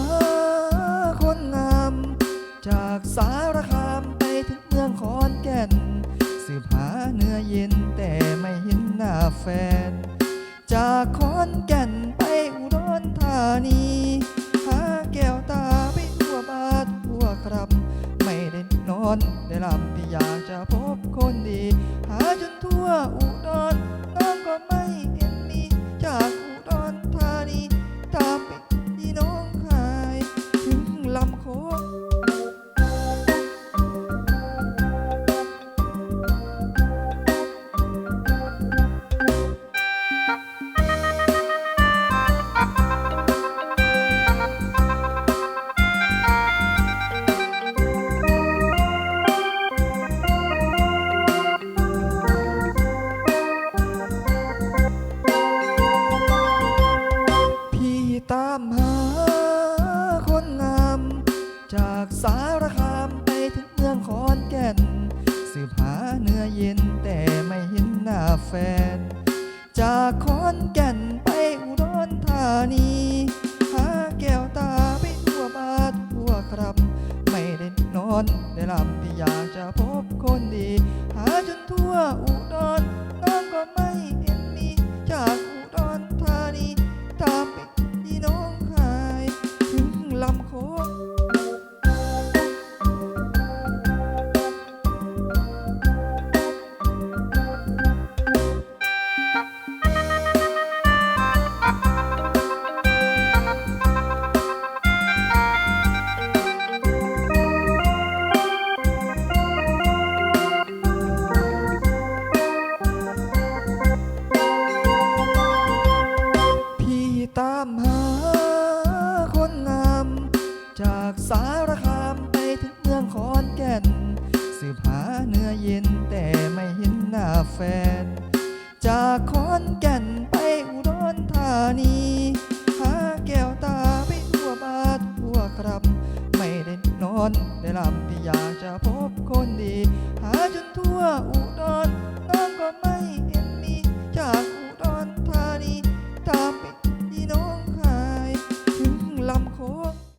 าคนงาม จากสารคามไปถึงเมืองขอนแก่น สืบหาเนื้อเย็นแต่ไม่เห็นหน้าแฟน จากขอนแก่นไปอุดรธานีหาแก้วตาไปทั่วบาททั่วครับ ไม่ได้นอนได้หลับที่อยากจะพบคนดีหา จากสารคามไปถึงเมืองขอนแก่น สืบหาเนื้อเย็นแต่ไม่เห็นหน้าแฟน จากขอนแก่นไปอุดรธานี หาแก้วตาไปทั่วบาททั่วครับ ไม่ได้นอนได้หลับที่อยากจะพบคนดี หาจนทั่วอุดรน้องก็ไม่ามหาคนงาม จากสารคามไปถึงเมืองขอนแก่น สืบหาเนื้อเย็นแต่ไม่เห็นหน้าแฟน จากขอนแก่นไปอุดรธานี หาแก้วตาไปทั่วบาททั่วครับ ไม่ได้นอนได้หลับที่อยากจะพบคนดี หาจนทั่วอุ